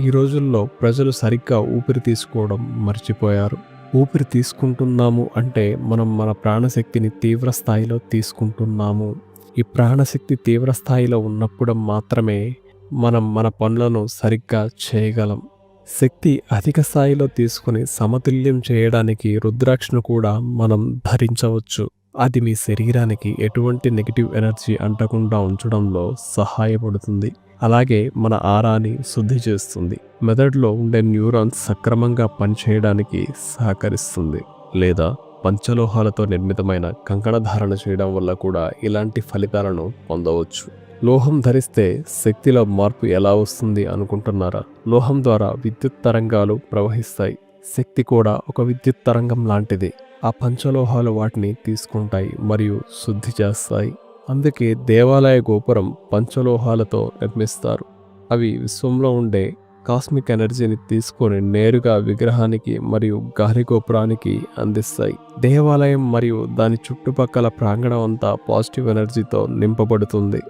ఈ రోజుల్లో ప్రజలు సరిగ్గా ఊపిరి తీసుకోవడం మర్చిపోయారు. ఊపిరి తీసుకుంటున్నాము అంటే మనం మన ప్రాణశక్తిని తీవ్ర స్థాయిలో తీసుకుంటున్నాము. ఈ ప్రాణశక్తి తీవ్ర స్థాయిలో ఉన్నప్పుడు మాత్రమే మనం మన పనులను సరిగ్గా చేయగలం. శక్తి అధిక స్థాయిలో తీసుకుని సమతుల్యం చేయడానికి రుద్రాక్షను కూడా మనం ధరించవచ్చు. అది మీ శరీరానికి ఎటువంటి నెగిటివ్ ఎనర్జీ అంటకుండా ఉంచడంలో సహాయపడుతుంది. అలాగే మన ఆరాని శుద్ధి చేస్తుంది. మెదడులో ఉండే న్యూరాన్స్ సక్రమంగా పనిచేయడానికి సహకరిస్తుంది. లేదా పంచలోహాలతో నిర్మితమైన కంకణ ధారణ చేయడం వల్ల కూడా ఇలాంటి ఫలితాలను పొందవచ్చు. లోహం ధరిస్తే శక్తిలో మార్పు ఎలా వస్తుంది అనుకుంటున్నారా? లోహం ద్వారా విద్యుత్ తరంగాలు ప్రవహిస్తాయి. శక్తి కూడా ఒక విద్యుత్ తరంగం లాంటిది. ఆ పంచలోహాలు వాటిని తీసుకుంటాయి మరియు శుద్ధి చేస్తాయి. అందుకే దేవాలయ గోపురం పంచలోహాలతో నిర్మిస్తారు. అవి విశ్వంలో ఉండే కాస్మిక్ ఎనర్జీని తీసుకొని నేరుగా విగ్రహానికి మరియు గాలి గోపురానికి అందిస్తాయి. దేవాలయం మరియు దాని చుట్టుపక్కల ప్రాంగణం అంతా పాజిటివ్ ఎనర్జీతో నింపబడుతుంది.